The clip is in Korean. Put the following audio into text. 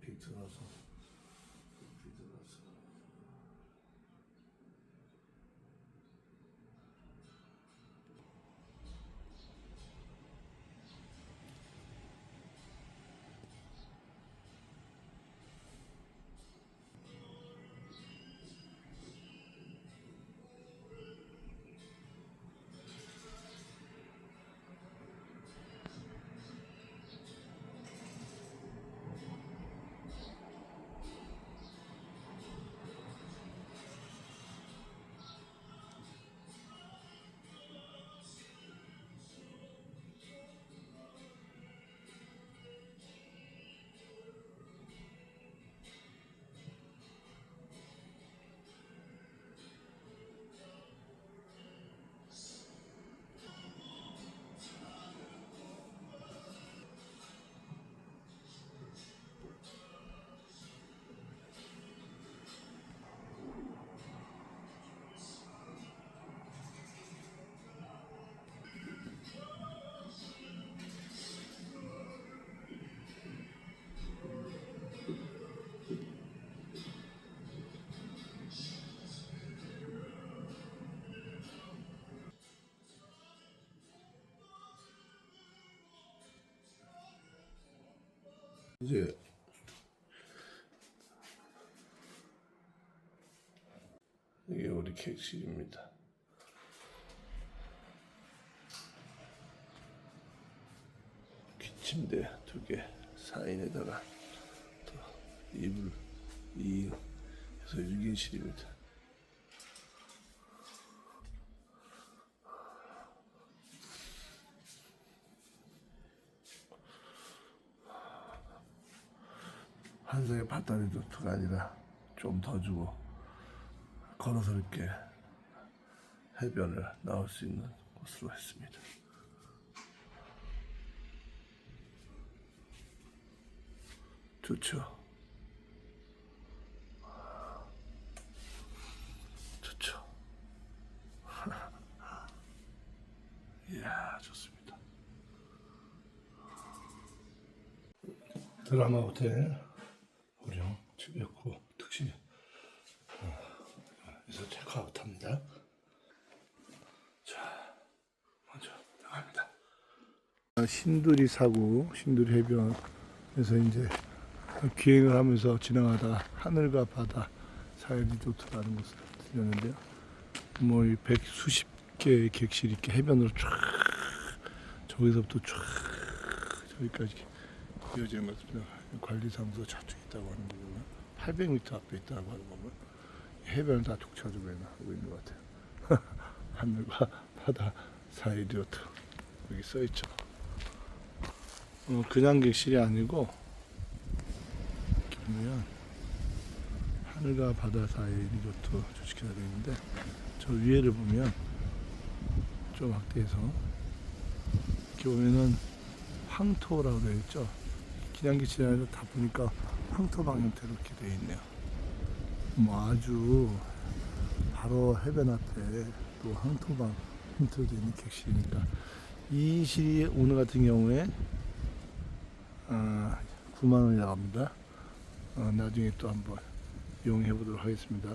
높이 이제 이게 우리 객실입니다. 기침대 두 개, 사인에다가 또 이불 이 해서 6인실입니다. 한성의 바다리 루트가 아니라 좀 더 주고 걸어서 이렇게 해변을 나올 수 있는 곳으로 했습니다. 좋죠. 좋죠. 이야, 좋습니다. 드라마 호텔 우령 집였고 특시 그래서 체크아웃 합니다. 자, 먼저 나갑니다. 신두리 사구, 신두리 해변에서 이제 기행을 하면서 지나가다 하늘과 바다 사이 리조트라는 곳을 들렸는데요. 뭐이 백 수십 개의 객실이 이렇게 해변으로 쫙 저기서부터 쫙 저기까지 이어지는 것 같습니다. 관리사무소 저쪽 있다고 하는 거고요. 800m 앞에 있다고 하는 거고 해변을 다 독차지로 하고 있는 것 같아요. 하늘과 바다 사이 리조트 여기 써 있죠. 어, 그냥 객실이 아니고 보면 하늘과 바다 사이 리조트 주식회사 되어 있는데 저 위에를 보면 좀 확대해서 이렇게 보면은 황토라고 되어 있죠. 객실이 아니라 다 보니까 황토 방 형태로 이렇게 되어 있네요. 뭐 아주 바로 해변 앞에 또 황토방 형태로 되어 있는 객실이니까 이 실이 오늘 같은 경우에 아, 9만 원이 나갑니다. 어, 나중에 또 한번 이용해 보도록 하겠습니다.